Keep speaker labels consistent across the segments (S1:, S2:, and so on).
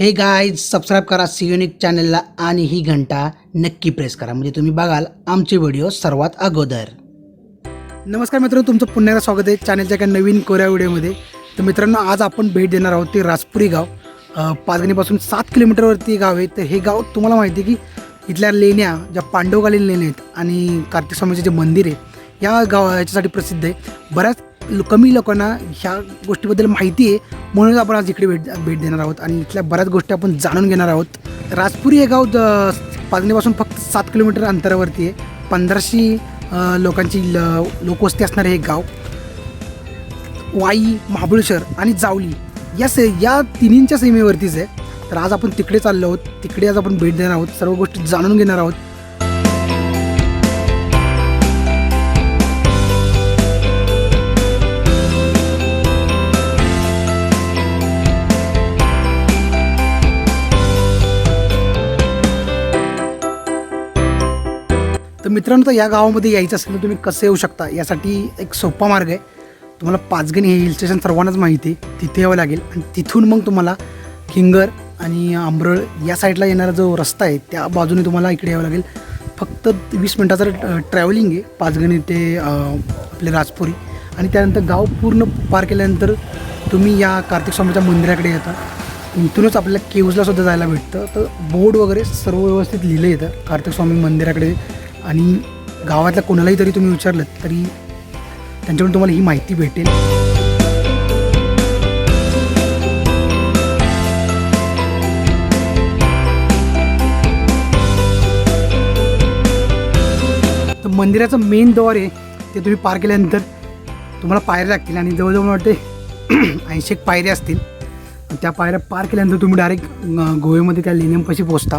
S1: हे guys subscribe करा सियोनिक चॅनलला आणि ही घंटा नक्की प्रेस करा. म्हणजे तुम्ही बघाल आमचे व्हिडिओ सर्वात अगोदर. नमस्कार मित्रांनो तुमचं पुन्हा स्वागत आहे चॅनलच्या एका नवीन कोऱ्या व्हिडिओमध्ये तर मित्रांनो आज आपण भेट देणार आहोत ते राजपुरी गाव. पाचगणीपासून सात किलोमीटरवरती गाव आहे. तर हे गाव तुम्हाला माहिती आहे की इथल्या लेण्या ज्या पांडवकालीन लेण्या आहेत आणि कार्तिक स्वामीचे जे मंदिर आहे या गाव याच्यासाठी प्रसिद्ध आहे. बऱ्याच कमी लोकांना ह्या गोष्टीबद्दल माहिती आहे म्हणून आपण आज इकडे भेट भेट देणार आहोत. आणि इथल्या बऱ्याच गोष्टी आपण जाणून घेणार आहोत. राजपुरी हे गाव पाजणीपासून फक्त सात किलोमीटर अंतरावरती आहे. पंधराशे लोकांची ल लोकवस्ती असणारे हे गाव. वाई महाबळेश्वर आणि जावली या से या तिन्हींच्या सीमेवरतीच आहे. तर आज आपण तिकडे चाललो आहोत. तिकडे आज आपण भेट देणार आहोत. सर्व गोष्टी जाणून घेणार आहोत. तर मित्रांनो तर या गावामध्ये यायचं असेल तर तुम्ही कसं येऊ शकता? यासाठी एक सोपा मार्ग आहे. तुम्हाला पाचगणी हे हिल स्टेशन सर्वांनाच माहिती आहे. तिथे यावं लागेल. आणि तिथून मग तुम्हाला किंगर आणि आंबरळ या साईडला येणारा जो रस्ता आहे त्या बाजूने तुम्हाला इकडे यावं लागेल. फक्त वीस मिनटाचं ट्रॅव्हलिंग आहे. पाचगणी ते आपले राजपुरी. आणि त्यानंतर गाव पूर्ण पार केल्यानंतर तुम्ही या कार्तिक स्वामीच्या मंदिराकडे येता. इथूनच आपल्याला केव्जला सुद्धा जायला भेटतं. तर बोर्ड वगैरे सर्व व्यवस्थित लिहिलं येतं. कार्तिक स्वामी मंदिराकडे आणि गावातल्या कोणालाही तरी तुम्ही विचारलं तरी त्यांच्याकडून तुम्हाला ही माहिती भेटेल. तर मंदिराचं मेन द्वार आहे ते तुम्ही पार केल्यानंतर तुम्हाला पायऱ्या लागतील आणि जवळजवळ वाटते ऐंशी एक पायऱ्या असतील. त्या पायऱ्या पार केल्यानंतर तुम्ही डायरेक्ट गोव्यामध्ये त्या लेण्यांपाशी पोचता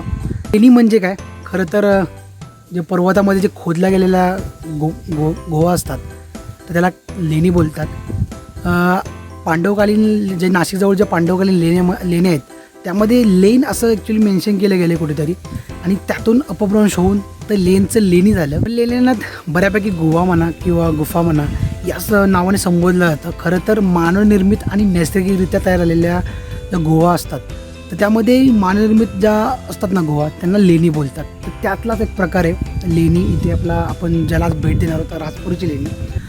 S1: लेणी म्हणजे काय? खरं तर जे पर्वतामध्ये जे खोदल्या गेलेल्या गो गो गोवा असतात तर त्याला लेणी बोलतात. पांडवकालीन जे नाशिकजवळ ज्या पांडवकालीन लेण्या लेण्या आहेत त्यामध्ये लेन असं ॲक्च्युली मेन्शन केलं गेलं कुठेतरी. आणि त्यातून अपभ्रंश होऊन तर लेनचं लेणी झालं. पण लेण्यांना बऱ्यापैकी गुहा म्हणा किंवा गुफा म्हणा याच नावाने संबोधलं जातं. खरं तर मानवनिर्मित आणि नैसर्गिकरित्या तयार झालेल्या गोवा असतात तर त्यामध्ये मानवनिर्मित ज्या असतात ना गोवा त्यांना लेणी बोलतात. तर त्यातलाच एक प्रकार आहे. लेणी इथे आपला आपण ज्याला आज भेट देणार होता राजपूरची लेणी.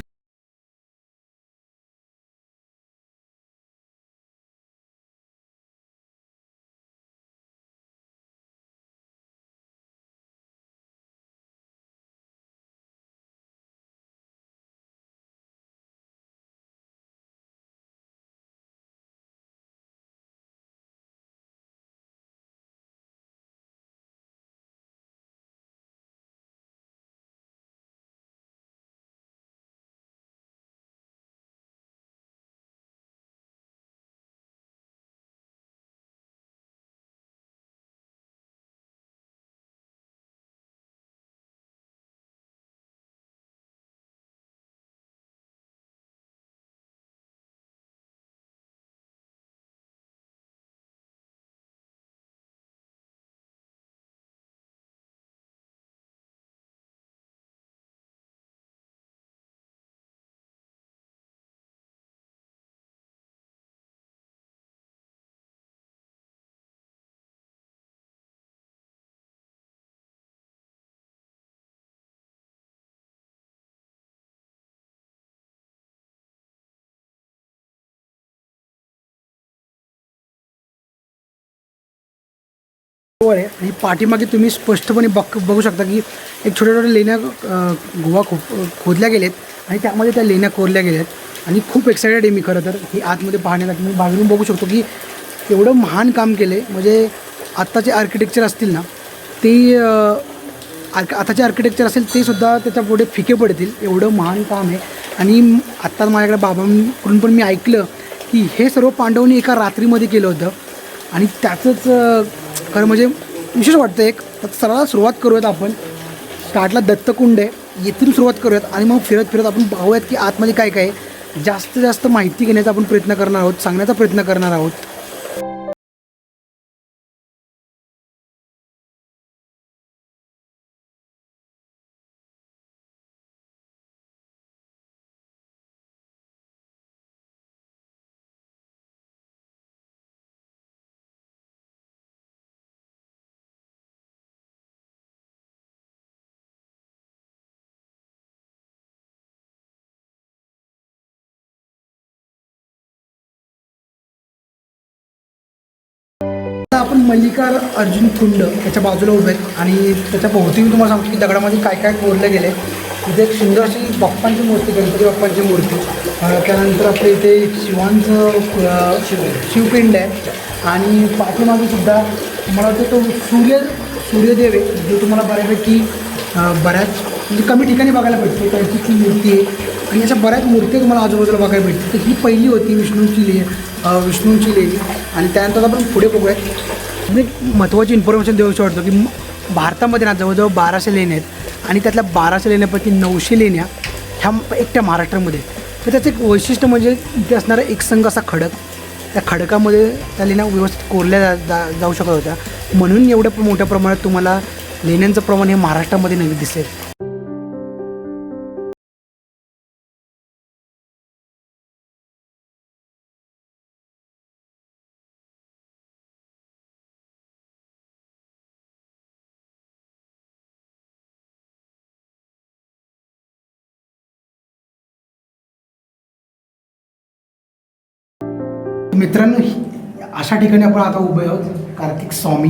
S1: आहे. आणि पाठीमागे तुम्ही स्पष्टपणे बघ बघू शकता की एक छोट्या छोट्या लेण्या गोवा गुहा खो खोदल्या गेल्यात आणि त्यामध्ये त्या लेण्या कोरल्या गेल्यात. आणि खूप एक्सायटेड आहे मी खरं तर. ही आतमध्ये पाहण्यासाठी मी बाहेरून बघू शकतो की एवढं महान काम केलं आहे म्हणजे आत्ताचे आर्किटेक्चर असतील ना ते आर्क आताचे आर्किटेक्चर असेल ते सुद्धा त्याच्या पुढे फिके पडतील. एवढं महान काम आहे. आणि आत्ता माझ्याकडे बाबांकडून पण मी ऐकलं की हे सर्व पांडवनी एका रात्रीमध्ये केलं होतं. आणि त्याचंच खरं म्हणजे विशेष वाटतं एक तर सर्वात सुरुवात करूयात आपण. स्टार्टला दत्तकुंड आहे येथून सुरुवात करूयात आणि मग फिरत फिरत आपण पाहूयात की आतमध्ये काय काय आहे. जास्त माहिती घेण्याचा आपण प्रयत्न करणार आहोत सांगण्याचा प्रयत्न करणार आहोत. आपण मल्लिकार अर्जुन कुंड त्याच्या बाजूला उभे आहेत आणि त्याच्या भोवती मी तुम्हाला सांगतो की दगडामध्ये काय काय कोरले गेले. इथे एक सुंदर अशी बाप्पांची मूर्ती गणपती बाप्पांची मूर्ती. त्यानंतर आपल्या इथे शिवांचं शिव शिवपिंड आहे. आणि पाठीमागे सुद्धा मला वाटतं तो सूर्य सूर्यदेव आहे. जो तुम्हाला बऱ्यापैकी बऱ्याच म्हणजे कमी ठिकाणी बघायला भेटते. त्यांची ती मूर्ती आहे. आणि अशा बऱ्याच मूर्ती तुम्हाला आजूबाजूला बघायला भेटते तर ही पहिली होती विष्णूची ले विष्णूंची लेणी आणि त्यानंतर आपण पुढे बघूयात. मी महत्त्वाची इन्फॉर्मेशन देऊ शकतो की भारतामध्ये ना जवळजवळ बाराशे लेण्या आहेत आणि त्यातल्या बाराशे लेण्यापैकी नऊशे लेण्या ह्या एकट्या महाराष्ट्रामध्ये तर त्याचं एक वैशिष्ट्य म्हणजे इथे असणारा एक संघ असा खडक. त्या खडकामध्ये त्या लेण्या व्यवस्थित कोरल्या जा जा जाऊ शकत होत्या. म्हणून एवढ्या मोठ्या प्रमाणात तुम्हाला लेण्यांचं प्रमाण हे महाराष्ट्रामध्ये नवी दिसेल मित्रांनो ही- अशा ठिकाणी आपण आता उभे आहोत. कार्तिक स्वामी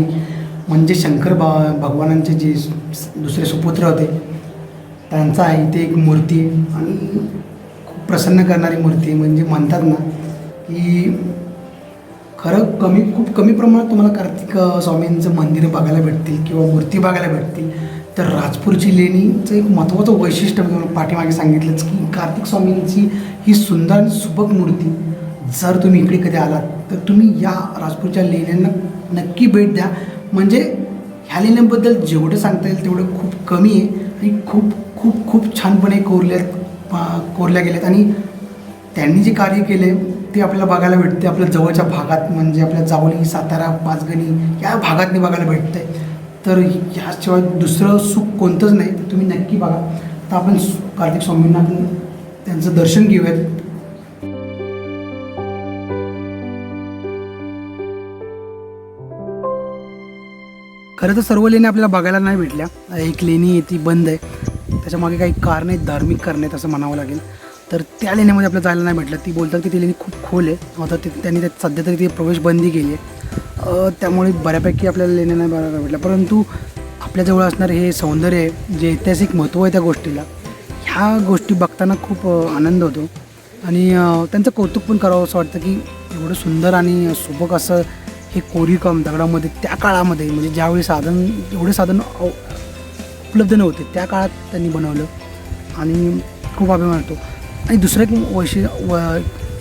S1: म्हणजे शंकर बा भगवानांचे जे दुसरे सुपुत्र होते त्यांचा आहे इथे एक मूर्ती आहे आणि खूप प्रसन्न करणारी मूर्ती म्हणजे म्हणतात ना की खरं कमी खूप कमी प्रमाणात तुम्हाला कार्तिक स्वामींचं मंदिर बघायला भेटतील किंवा मूर्ती बघायला भेटतील. तर राजपूरची लेणीचं एक महत्त्वाचं वैशिष्ट्य मी तुम्हाला पाठीमागे सांगितलंच की कार्तिक स्वामींची ही सुंदर आणि सुबक मूर्ती जर तुम्ही इकडे कधी आलात? तर तुम्ही या राजपूरच्या लेण्यांना नक्की भेट द्या. म्हणजे ह्या लेण्यांबद्दल जेवढं सांगता येईल तेवढं खूप कमी आहे आणि खूप खूप खूप छानपणे कोरल्या कोरल्या गेल्यात. आणि त्यांनी जे कार्य केले ते आपल्याला बघायला भेटते. आपल्या जवळच्या भागात म्हणजे आपल्या जावली सातारा पाचगणी या भागातनी बघायला भेटते. तर ह्याशिवाय दुसरं सुख कोणतंच नाही. तर तुम्ही नक्की बघा. तर आपण सु- कार्तिक स्वामींना त्यांचं दर्शन घेऊयात. खरं तर सर्व लेणी आपल्याला बघायला नाही भेटल्या. एक लेणी आहे ती बंद आहे. त्याच्यामागे काही कारण आहेत धार्मिक कारण आहेत असं म्हणावं लागेल. तर त्या लेण्यामध्ये आपल्याला जायला नाही भेटलं. ती बोलतात की ती लेणी खूप खोल आहे. आता ते त्यांनी त्यात सध्या तरी ती प्रवेश बंदी केली आहे. त्यामुळे बऱ्यापैकी आपल्याला लेण्या नाही बघायला भेटल्या. परंतु आपल्याजवळ असणारे हे सौंदर्य आहे जे ऐतिहासिक महत्त्व आहे त्या गोष्टीला. ह्या गोष्टी बघताना खूप आनंद होतो. आणि त्यांचं कौतुक पण करावं असं वाटतं की एवढं सुंदर आणि सुबक असं हे कोरीकाम दगडामध्ये त्या काळामध्ये म्हणजे ज्यावेळी साधन एवढे साधन अव- उपलब्ध नव्हते त्या काळात त्यांनी बनवलं. आणि खूप अभिमान वाटतो. आणि दुसरं एक वैशि व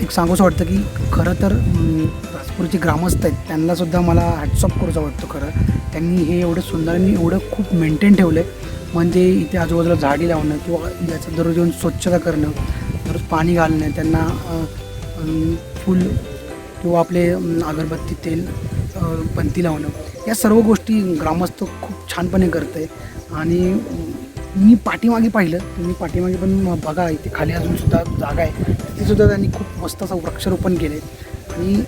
S1: एक सांगूसं वाटतं की खरं तर राजपूरचे ग्रामस्थ आहेत त्यांनासुद्धा मला हॅट्सअप करूचा वाटतो खरं. त्यांनी हे एवढं सुंदर आणि एवढं खूप मेंटेन ठेवलं आहे म्हणजे इथे आजूबाजूला झाडी लावणं किंवा याचं दररोज येऊन स्वच्छता करणं दररोज पाणी घालणं त्यांना फुल किंवा आपले अगरबत्ती तेल अं, पंती लावणं या सर्व गोष्टी ग्रामस्थ खूप छानपणे करत आहे आणि मी पाठीमागे पाहिलं तुम्ही पाठीमागे पण बघा इथे खाली अजून सुद्धा जागा आहे. तिथेसुद्धा त्यांनी खूप मस्त असं वृक्षारोपण केले आणि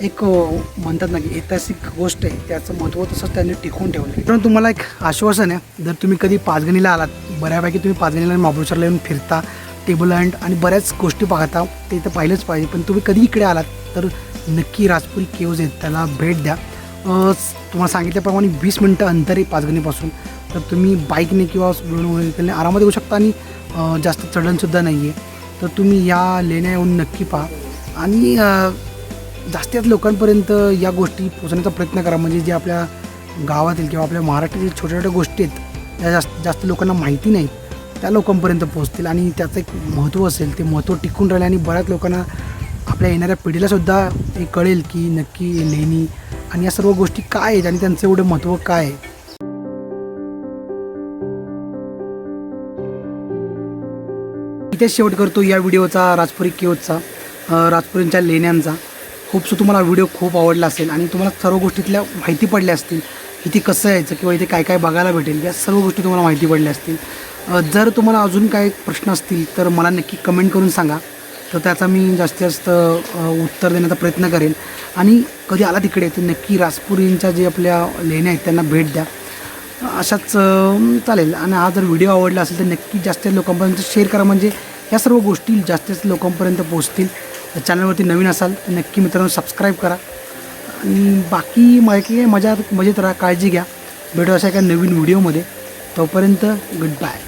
S1: एक म्हणतात ना की ऐतिहासिक गोष्ट आहे त्याचं महत्त्व तसंच त्यांनी टिकवून ठेवलं आहे पण तुम्हाला एक आश्वासन आहे जर तुम्ही कधी पाचगणीला आलात बऱ्यापैकी तुम्ही पाचगणीला महाबळेश्वरला येऊन फिरता टेबल लँड आणि बऱ्याच गोष्टी पाहता ते तर पाहिलंच पाहिजे. पण तुम्ही कधी इकडे आलात तर नक्की राजपुरी केव्ज आहेत त्याला भेट द्या. तुम्हाला सांगितल्याप्रमाणे वीस मिनटं अंतर आहे पाचगणीपासून. तर तुम्ही बाईकने किंवा व्हेकलने आरामात येऊ शकता आणि जास्त चढणसुद्धा नाही आहे तर तुम्ही या लेण्या येऊन नक्की पहा. आणि जास्तीत लोकांपर्यंत या गोष्टी पोचण्याचा प्रयत्न करा. म्हणजे जे आपल्या गावातील किंवा आपल्या महाराष्ट्रातील छोट्या छोट्या गोष्टी आहेत त्या जास्त जास्त लोकांना माहिती नाही त्या लोकांपर्यंत पोहोचतील आणि त्याचं एक महत्त्व असेल ते महत्त्व टिकून राहील आणि बऱ्याच लोकांना आपल्या येणाऱ्या पिढीलासुद्धा हे कळेल की नक्की लेणी आणि या सर्व गोष्टी काय आहेत आणि त्यांचं एवढं महत्त्व काय आहे. इथेच शेवट करतो या व्हिडिओचा राजपुरी केवचा राजपुरींच्या लेण्यांचा. होप सो तुम्हाला व्हिडिओ खूप आवडला असेल आणि तुम्हाला सर्व गोष्टीतल्या माहिती पडल्या असतील इथे कसं यायचं किंवा इथे काय काय बघायला भेटेल या सर्व गोष्टी तुम्हाला माहिती पडल्या असतील. जर तुम्हाला अजून काही प्रश्न असतील तर मला नक्की कमेंट करून सांगा. तर त्याचा मी जास्तीत जास्त उत्तर देण्याचा प्रयत्न करेन. आणि कधी आला तिकडे तर नक्की राजपुरींच्या जे आपल्या लेण्या आहेत त्यांना भेट द्या. अशाच चालेल. आणि हा जर व्हिडिओ आवडला असेल तर नक्की जास्त लोकांपर्यंत शेअर करा. म्हणजे या सर्व गोष्टी जास्तीत जास्त लोकांपर्यंत पोहोचतील. चॅनलवरती नवीन असाल तर नक्की मित्रांनो सबस्क्राईब करा. आणि बाकी माहिती मजा मजेत राहा काळजी घ्या. भेटू अशा एका नवीन व्हिडिओमध्ये तोपर्यंत गुड बाय